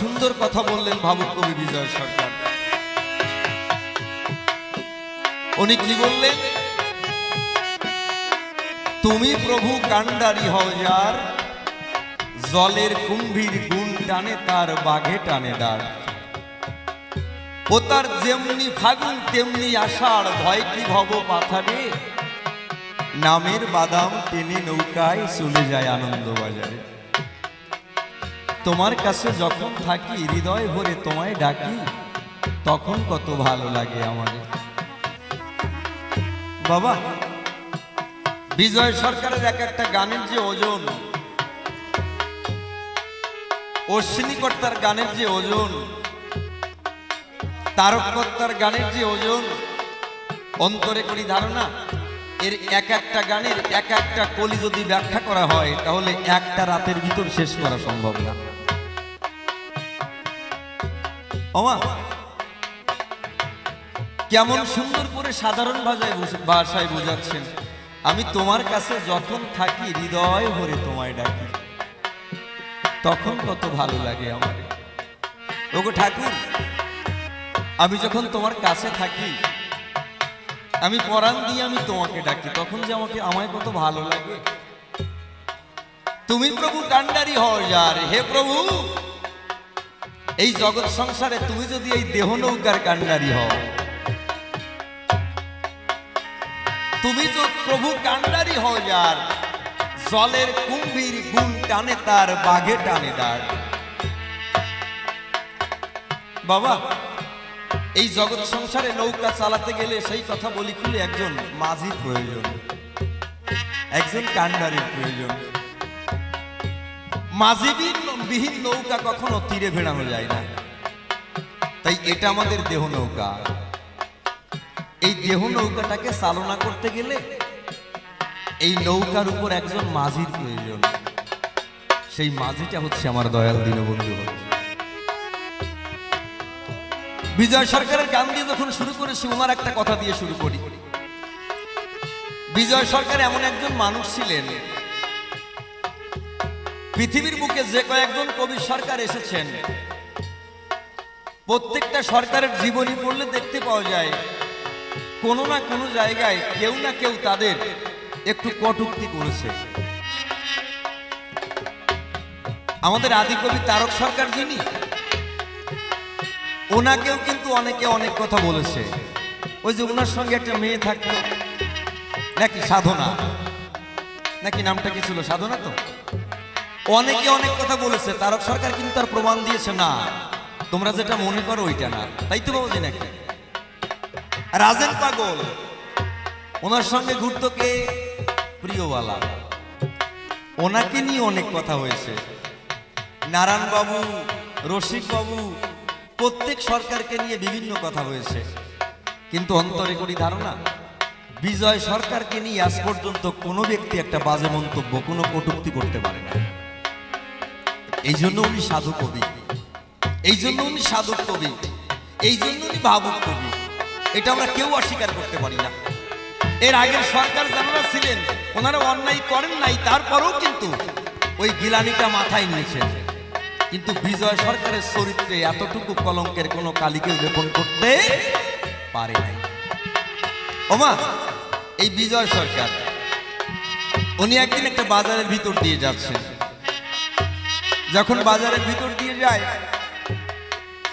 সুন্দর কথা বললেন ভাবুক কবি বিজয় সরকার। উনি কি বললেন? তুমি প্রভু কাণ্ডারি হও যার, জলের কুম্ভীর গুণ টানে তার বাঘে টানে ডাক। ও তার যেমনি ফাগুন, তেমনি আষাঢ়, ভয় কি ভব পাথারে? নামের বাদাম টেনে নৌকায় চলে যায় আনন্দ বাজারে তোমার কাছে যখন থাকি, হৃদয় ভরে তোমায় ডাকি, তখন কত ভালো লাগে আমাদের বাবা, বিজয় সরকারের এক একটা গানের যে ওজন অশ্বিনীকর্তার গানের যে ওজন তারককর্তার গানের যে ওজন, অন্তরে করি ধারণা, এর এক একটা গানের এক একটা কলি যদি ব্যাখ্যা করা হয়, তাহলে একটা রাতের ভিতর শেষ করা সম্ভব না। ওমা। কেমন সুন্দর করে সাধারণ ভাষায় ভাষায় বোঝাচ্ছেন। আমি তোমার কাছে যখন থাকি, হৃদয় ভরে তোমায় ডাকি। তখন কত ভালো লাগে আমার। ওগো ঠাকুর, আমি যখন তোমার কাছে থাকি, আমি পরাণ দিয়ে আমি তোমাকে ডাকি, তখন যে আমাকে আমায় কত ভালো লাগে। তুমি প্রভু কান্ডারি হও যার, হে প্রভু। এই জগৎ সংসারে তুমি যদি এই দেহ নৌকার কান্ডারি হও, তুমি তো প্রভু কান্ডারি হও যার, জলের কুম্ভীর গুণ টানে তার, বাঘে টানে তার। বাবা, এই জগৎ সংসারে নৌকা চালাতে গেলে সেই কথা বলি খুলে একজন মাঝির প্রয়োজন, একজন কান্ডারির প্রয়োজন। মাঝি বিহীন নৌকা কখনো তীরে ভেড়ানো যায় না। তাই এটা আমাদের দেহ নৌকা। এই দেহ নৌকাটাকে চালনা করতে গেলে এই নৌকার উপর একজন মাঝির প্রয়োজন। সেই মাঝিটা হচ্ছে আমার দয়াল দীনবন্ধু। বিজয় সরকারের গান দিয়ে যখন শুরু করেছি, ওনার একটা কথা দিয়ে শুরু করি। বিজয় সরকার এমন একজন মানুষ ছিলেন পৃথিবীর বুকে যে কয়েকজন কবি সরকার এসেছেন, প্রত্যেকটা সরকারের জীবনী পড়লে দেখতে পাওয়া যায়, কোনো না কোনো জায়গায় কেউ না কেউ তাদের একটু কটুক্তি করেছে। আমাদের আদি কবি তারক সরকার যিনি, ওনাকেও কিন্তু অনেকে অনেক কথা বলেছে। ওই যে ওনার সঙ্গে একটা মেয়ে থাকতো, নাকি সাধনা? নাকি নামটা কি ছিল, সাধনা তো? অনেকে অনেক কথা বলেছে, তারক সরকার কিন্তু তার প্রমাণ দিয়েছে না। তোমরা যেটা মনে করো ওইটা না। তাই তো বাবুজি নাকি? রাজেন পাগল, ওনার সঙ্গে ঘুরতো কে? প্রিয়বালা। ওনাকে নিয়ে অনেক কথা হয়েছে। নারায়ণ বাবু রসিক বাবু প্রত্যেক সরকারকে নিয়ে বিভিন্ন কথা হয়েছে। কিন্তু অন্তরে করি ধারণা, বিজয় সরকারকে নিয়ে আজ পর্যন্ত কোনো ব্যক্তি একটা বাজে মন্তব্য, কোনো কটূক্তি করতে পারে না। এই জন্য উনি সাধু কবি। এই জন্য উনি সাধক কবি। এই জন্য উনি ভাবুক কবি। এটা আমরা কেউ অস্বীকার করতে পারি না। এর আগের সরকার যারা ছিলেন, ওনারা অন্যায় করেন নাই, তারপরেও কিন্তু ওই গিলানিটা মাথায় নিয়েছেন। কিন্তু বিজয় সরকারের চরিত্রে এতটুকু কলঙ্কের কোনো কালিকে লেপন করতে পারে নাই। ওমা, এই বিজয় সরকার, উনি একদিন একটা বাজারের ভিতর দিয়ে যাচ্ছেন। যখন বাজারের ভিতর দিয়ে যায়,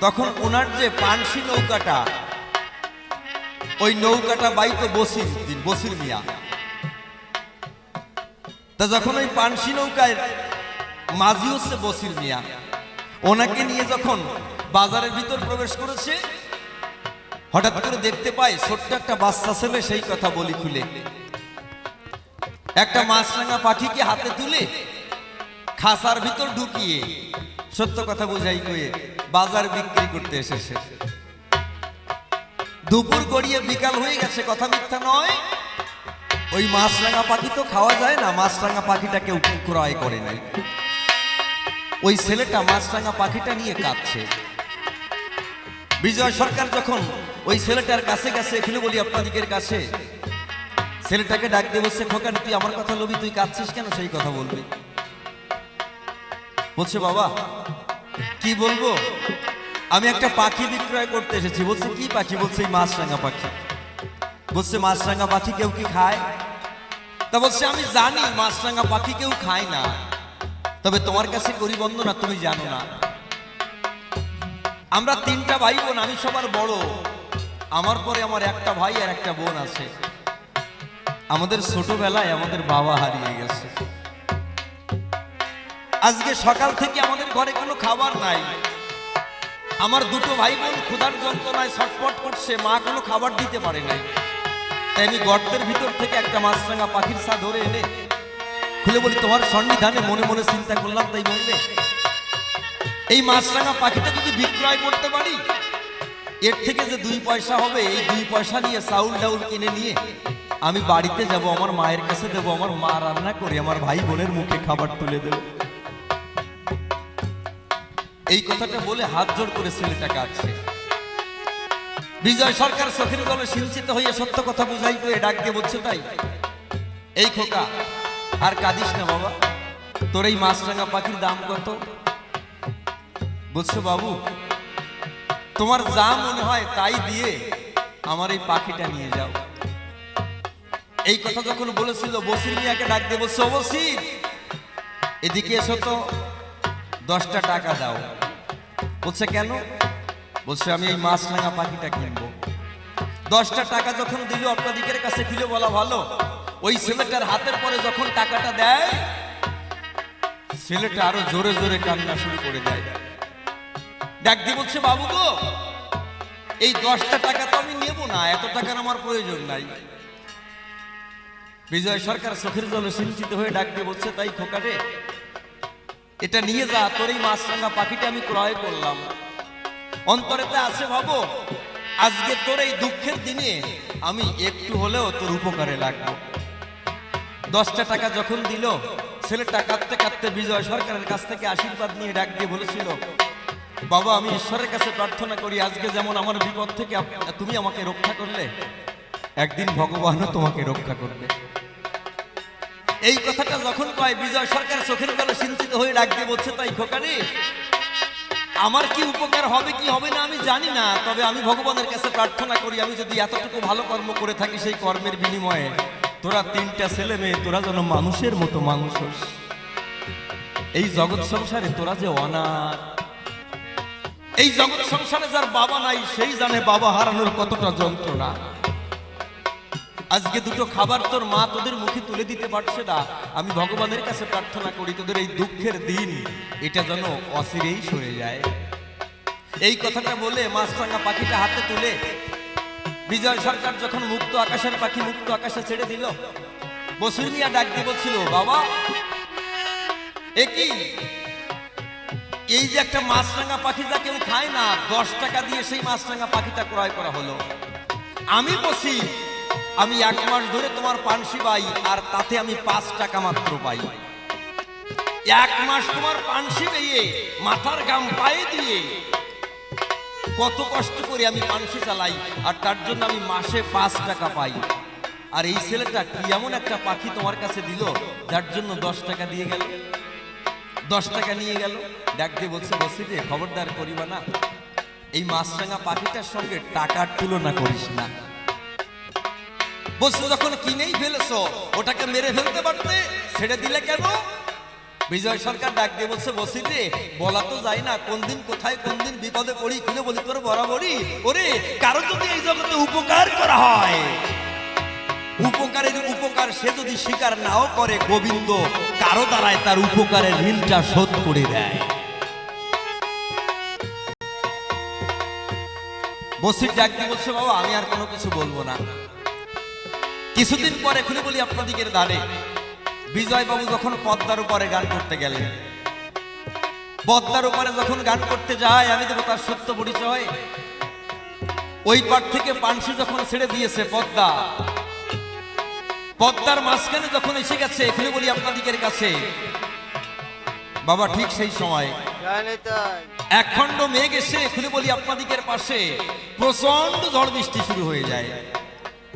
তখন ওনার যে পানসি নৌকাটা, ওই নৌকাটা বাইতো বসির বসির মিয়া। তা যখন ওই পানসি নৌকায় মাঝি হচ্ছে বসির মিয়া, ওনাকে নিয়ে যখন বাজারের ভিতর প্রবেশ করেছে, হঠাৎ করে দেখতে পাই ছোট্ট একটা বাচ্চা ছেলে, সেই কথা বলি খুলে। একটা মাছরাঙা পাখিকে হাতে তুলে খাসার ভিতর ঢুকিয়ে সত্য কথা বুঝাই কয়ে বাজার বিক্রি করতে এসেছে। দুপুর গড়িয়ে বিকাল হয়ে গেছে, কথা মিথ্যা নয়। ওই মাছরাঙা পাখি তো খাওয়া যায় না, মাছরাঙা পাখিটা কেউ ক্রয় করে নাই। ওই ছেলেটা মাছরাঙা পাখিটা নিয়ে কাঁদছে। বিজয় সরকার যখন ওই ছেলেটার কাছে গেছে, এখানে বলি আপনাদিকের কাছে, ছেলেটাকে ডাক দিয়ে বসছে খোকান তুই আমার কথা লবি, তুই কাঁদছিস কেন? সেই কথা বলবি। বলছে, বাবা, কি বলব? আমি একটা পাখি বিক্রয় করতে এসেছি। বলছে, কি পাখি? বলছে, এই মাছরাঙা পাখি। বলছে, মাছরাঙা পাখি কেউ কি খায়? তা বলছে, আমি জানি, মাছরাঙা পাখি কেউ খায় না। তবে তোমার কাছে করি বন্দনা তুমি জানো না। আমরা তিনটা ভাই বোন আমি সবার বড়। আমার পরে আমার একটা ভাই আর একটা বোন আছে। আমাদের ছোটবেলায় আমাদের বাবা হারিয়ে গেছে। আজকে সকাল থেকে আমাদের ঘরে কোনো খাবার নাই। আমার দুটো ভাই বোন ক্ষুধার যন্ত্রণায় ছটফট করছে, মা কোনো খাবার দিতে পারে নাই। তাই আমি গর্তের ভিতর থেকে একটা মাছরাঙা পাখির সা ধরে এনে খুলে বলি, তোমার সন্নিধানে মনে মনে চিন্তা করলাম, তাই বলবে এই মাছরাঙা পাখিটা যদি বিক্রয় করতে পারি, এর থেকে যে দুই পয়সা হবে, এই দুই পয়সা নিয়ে চাউল ডাউল কিনে নিয়ে আমি বাড়িতে যাব, আমার মায়ের কাছে দেব, আমার মা রান্না করে, আমার ভাই বোনের মুখে খাবার তুলে দেবে। এই কথাটা বলে হাত জোড় করে ছেলেটা কাটছে বিজয় সরকার চোখের জলে সিঞ্চিত হয়ে সত্য কথা বুঝাই করে ডাক দিয়ে বলছে, তাই? এই খোকা, আর কাঁদিস না বাবা। তোর এই মাছরাঙা পাখির দাম কত? বলছো, বাবু, তোমার যা মনে হয় তাই দিয়ে আমার এই পাখিটা নিয়ে যাও। এই কথা যখন বলেছিল, বসির মিয়াকে ডাক দিয়ে বলছে, "ও বসির, এদিকে এসো তো। দশটা টাকা দাও। বলছে, কেন? বলছে, আমি এই মাছ মাছরাঙা পাখিটা কিনবো। দশটা টাকা যখন দিল আপনাদিকের কাছে খুলে বলা ভালো, ওই ছেলেটার হাতের পরে যখন টাকাটা দেয়, ছেলেটা আরও জোরে জোরে কান্না শুরু করে দেয়। ডাক দিয়ে বলছে, বাবু গো, এই দশটা টাকা তো আমি নেব না, এত টাকার আমার প্রয়োজন নাই। বিজয় সরকার চোখের জলে সিঞ্চিত হয়ে ডাক দিয়ে বলছে, তাই খোকারে এটা নিয়ে যা, তোর এই মাছরাঙা পাখিটা আমি ক্রয় করলাম। অন্তরেতে আছে ভাবো, আজকে তোর এই দুঃখের দিনে আমি একটু হলেও তোর উপকারে লাগবো। দশটা টাকা যখন দিল ছেলেটা কাঁদতে কাঁদতে বিজয় সরকারের কাছ থেকে আশীর্বাদ নিয়ে ডাক দিয়ে বলেছিল, বাবা, আমি ঈশ্বরের কাছে প্রার্থনা করি, আজকে যেমন আমার বিপদ থেকে তুমি আমাকে রক্ষা করলে, একদিন ভগবানও তোমাকে রক্ষা করবে। এই কথাটা যখন কয়, বিজয় সরকার চোখের জলে চিন্তিত হয়ে ডাক দিয়ে বলছে, তাই খোকারি আমার কি উপকার হবে, কি হবে না আমি জানি না, তবে আমি ভগবানের কাছে প্রার্থনা করি, আমি যদি এতটুকু ভালো কর্ম করে থাকি সেই কর্মের বিনিময়ে, তোরা তিনটা ছেলে মেয়ে, তোরা যেন মানুষের মতো মানুষ হোস। এই জগৎ সংসারে তোরা যে অনাথ, এই জগৎ সংসারে যার বাবা নাই, সেই জানে বাবা হারানোর কতটা যন্ত্রণা আজকে দুটো খাবার তোর মা তোদের মুখে তুলে দিতে পারছে না। আমি ভগবানের কাছে প্রার্থনা করি, তোদের এই দুঃখের দিন, এটা যেন অচিরেই সরে যায়। এই কথাটা বলে মাছরাঙা পাখিটা হাতে তুলে বিজয় সরকার যখন মুক্ত আকাশের পাখি মুক্ত আকাশে ছেড়ে দিল বসুর মিয়া ডাক দিয়ে বলছিল, বাবা, এ কি? এই যে একটা মাছরাঙা পাখি যা কেউ খায় না, দশ টাকা দিয়ে সেই মাছরাঙা পাখিটা ক্রয় করা হলো। আমি বসি আমি এক মাস ধরে তোমার পানসি পাই, আর তাতে আমি পাঁচ টাকা মাত্র পাই। এক মাস তোমার পানসি পেয়ে, মাথার গাম পায়ে দিয়ে কত কষ্ট করে আমি পানসি চালাই, আর তার জন্য আমি মাসে পাঁচ টাকা পাই। আর এই ছেলেটা কি এমন একটা পাখি তোমার কাছে দিল, যার জন্য দশ টাকা দিয়ে গেল? দশ টাকা নিয়ে গেল? ডাক দিয়ে বলছে, বসি রে, খবরদার করিবা না। এই মাছরাঙা পাখিটার সঙ্গে টাকার তুলনা করিস না। বস্তু যখন কিনেই ফেলেছো, ওটাকে মেরে ফেলতে পারতে? ছেড়ে দিলে কেন? বিজয় সরকার ডাক দিয়ে বলছে, বসি রে, বলা তো যায় না, কোন দিন কোথায়, কোন দিন বিপদে পড়ি, খুলে বলি তোর বরাবরই। ওরে, কারও যদি এই জগতে উপকার করা হয়, উপকারের উপকার সে যদি স্বীকার নাও করে, গোবিন্দ, কারও দ্বারায় তার উপকারের ঋণটা শোধ করে দেয়। বসির ডাক দিয়ে বলছে, বাবা, আমি আর কোনো কিছু বলব না। কিছুদিন পরে খুলে বলি আপনাদিকের দ্বারে বিজয়বাবু যখন পদ্মার উপরে গান করতে গেলেন। পদ্মার উপরে যখন গান করতে যায়, আমি দেবো তার সত্য পরিচয়। ওই পার থেকে পানসি যখন ছেড়ে দিয়েছে পদ্মা, পদ্মার মাঝখানে যখন এসে গেছে, খুলে বলি আপনাদিকের কাছে। বাবা, ঠিক সেই সময়। এক মেঘ এসে খুলে বলি আপনাদিকের পাশে। প্রচণ্ড ঝড় বৃষ্টি শুরু হয়ে যায়।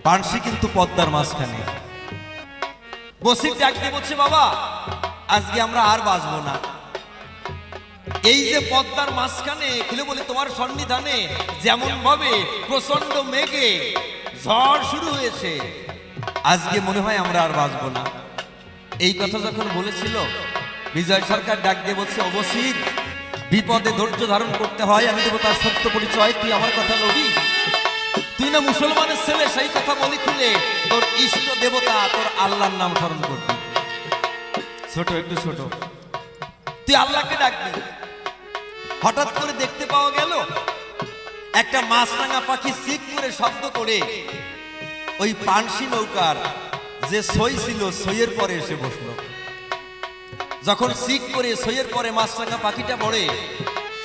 পানসি কিন্তু পদ্মার মাঝখানে। বসির ডাক বলছে, বাবা, আজকে আমরা আর বাঁচবো না। এই যে পদ্মার মাঝখানে, খুলে বলি, তোমার সন্নিধানে যেমন ভাবে প্রচণ্ড মেঘে ঝড় শুরু হয়েছে, আজকে মনে হয় আমরা আর বাঁচবো না। এই কথা যখন বলেছিল, বিজয় সরকার ডাক দিয়ে বলছে অবশ্যই বিপদে ধৈর্য ধারণ করতে হয়, আমি দেবো তার সত্য পরিচয়, তুই আমার কথা লবি তুই না মুসলমানের ছেলে সেই কথা বলি খুলে তোর ইষ্ট দেবতা, তোর আল্লাহর নাম স্মরণ করবি। ছোট, একটু ছোট। তুই আল্লাহকে ডাকবি। হঠাৎ করে দেখতে পাওয়া গেল, একটা মাছরাঙা পাখি সিক করে শব্দ করে ওই পানসি নৌকার যে সই ছিল, সইয়ের পরে এসে বসল। যখন সিক করে সইয়ের পরে মাছরাঙা পাখিটা পড়ে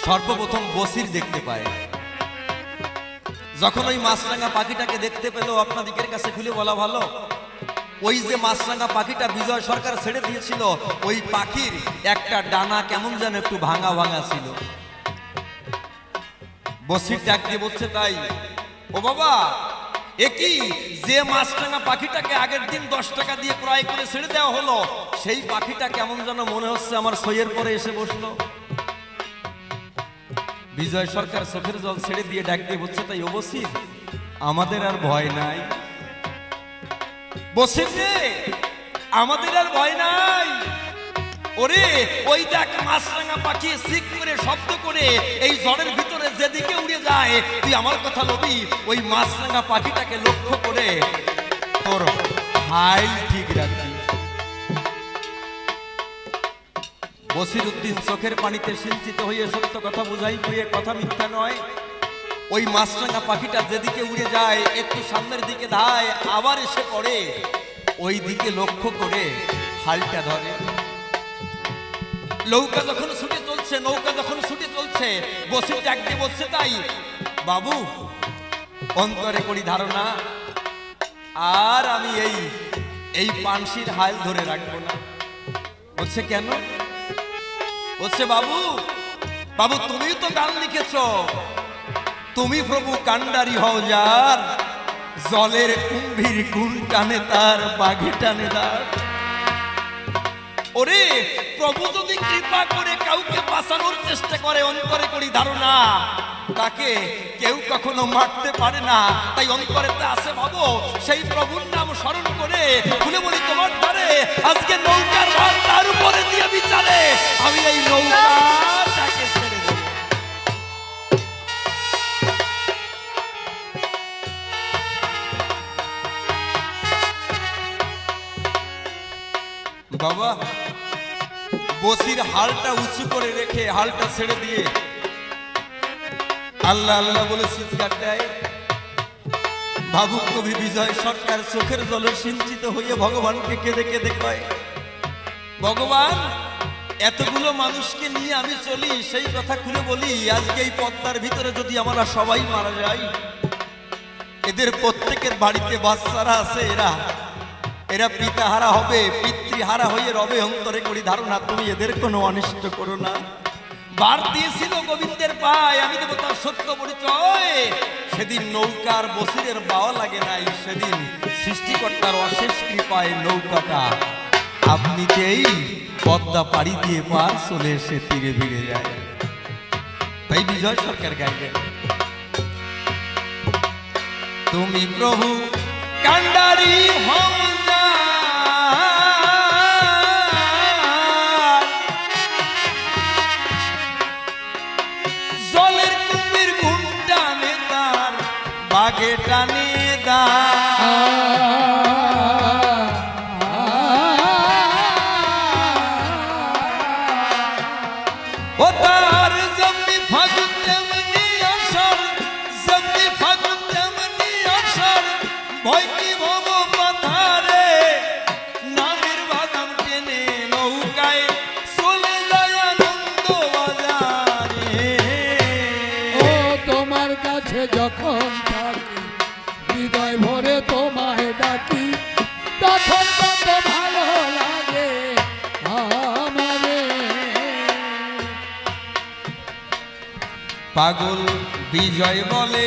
সর্বপ্রথম বসির দেখতে পায়। যখন ওই মাছরাঙা পাখিটাকে দেখতে পেল আপনাদিকের কাছে খুলে বলা ভালো, ওই যে মাছরাঙা পাখিটা বিজয় সরকার ছেড়ে দিয়েছিল, ওই পাখির একটা ডানা কেমন যেন একটু ভাঙা ভাঙা ছিল। বসির ডাক দিয়ে বলছে তাই। ও বাবা একই যে মাছরাঙা পাখিটাকে আগের দিন দশ টাকা দিয়ে ক্রয় করে ছেড়ে দেওয়া হলো, সেই পাখিটা কেমন যেন মনে হচ্ছে আমার সইয়ের পরে এসে বসল। বিজয় সরকার চোখের জল ছেড়ে দিয়ে ডাক দিয়ে বলছে তাই অবশ্যই আমাদের আর ভয় নাই। বসে যে আমাদের আর ভয় নাই। ওরে, ওই দেখ মাছরাঙা পাখি সিক করে শব্দ করে এই ঝড়ের ভিতরে যেদিকে উড়ে যায়, তুই আমার কথা লবি, ওই মাছরাঙা পাখিটাকে লক্ষ্য করে তোর হাইল ঠিক রাখবি। বসির উদ্দিন চোখের পানিতে সিঞ্চিত হয়ে সত্য কথা বুঝাই বুঝে কথা মিথ্যা নয়। ওই মাছরাঙা পাখিটা যেদিকে উড়ে যায়, একটু সামনের দিকে ধায়, আবার এসে পড়ে। ওই দিকে লক্ষ্য করে হালটা ধরে। নৌকা যখন ছুটে চলছে, নৌকা যখন ছুটে চলছে বসে দিয়ে বসছে তাই, বাবু, অন্তরে করি ধারণা, আর আমি এই এই পানসির হাল ধরে রাখব না। বলছে, কেন? বলছে, বাবু বাবু, তুমি তো গান লিখেছ। তুমি প্রভু কান্ডারি হও যার। জলের কুম্ভীর গুণ টানে তার, বাঘে টানে তার। ওরে, প্রভু যদি কৃপা করে কাউকে বাঁচানোর চেষ্টা করে, অন্তরে করি ধারণা। তাকে কেউ কখনো মারতে পারে না। তাই অন্তরেতে আসে ভাবো সেই প্রভুর নাম স্মরণ করে খুলে বলি তোমার ধারে আজকে নৌকার ভার তার উপরে দিয়ে বিচারে। আমি এই দেবো। বাবা, বসির হালটা উঁচু করে রেখে হালটা ছেড়ে দিয়ে আল্লাহ আল্লাহ বলে চিৎকার দেয়। ভাবুক কবি বিজয় সরকার চোখের জলে সিঞ্চিত হয়ে ভগবানকে কেঁদে কেঁদে কয়, ভগবান, এতগুলো মানুষকে নিয়ে আমি চলি, সেই কথা খুলে বলি, আজকে এই পদ্মার ভিতরে যদি আমরা সবাই মারা যাই, এদের প্রত্যেকের বাড়িতে বাচ্চারা আছে, এরা এরা পিতাহারা হবে, পিতৃহারা হয়ে রবে অন্তরে করি ধারণা, তুমি এদের কোনো অনিষ্ট করো না। বার দিয়েছিল গোবিন্দের পায়, আমি দেবো তার সত্য পরিচয়। সেদিন নৌকার বসিরের বাওয়া লাগে নাই, সেদিন সৃষ্টিকর্তার অশেষ কৃপায় নৌকাটা আপনি যেই পদ্মা পাড়ি দিয়ে পার চলে এসে তীরে ভিড়ে যায়। তাই বিজয় সরকার গাইলেন তুমি প্রভু কান্ডারি জলের টানে যখন থাকি হৃদয় ভরে তোমায় ডাকি তখন কত ভালো লাগে পাগল বিজয় বলে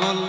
পাগল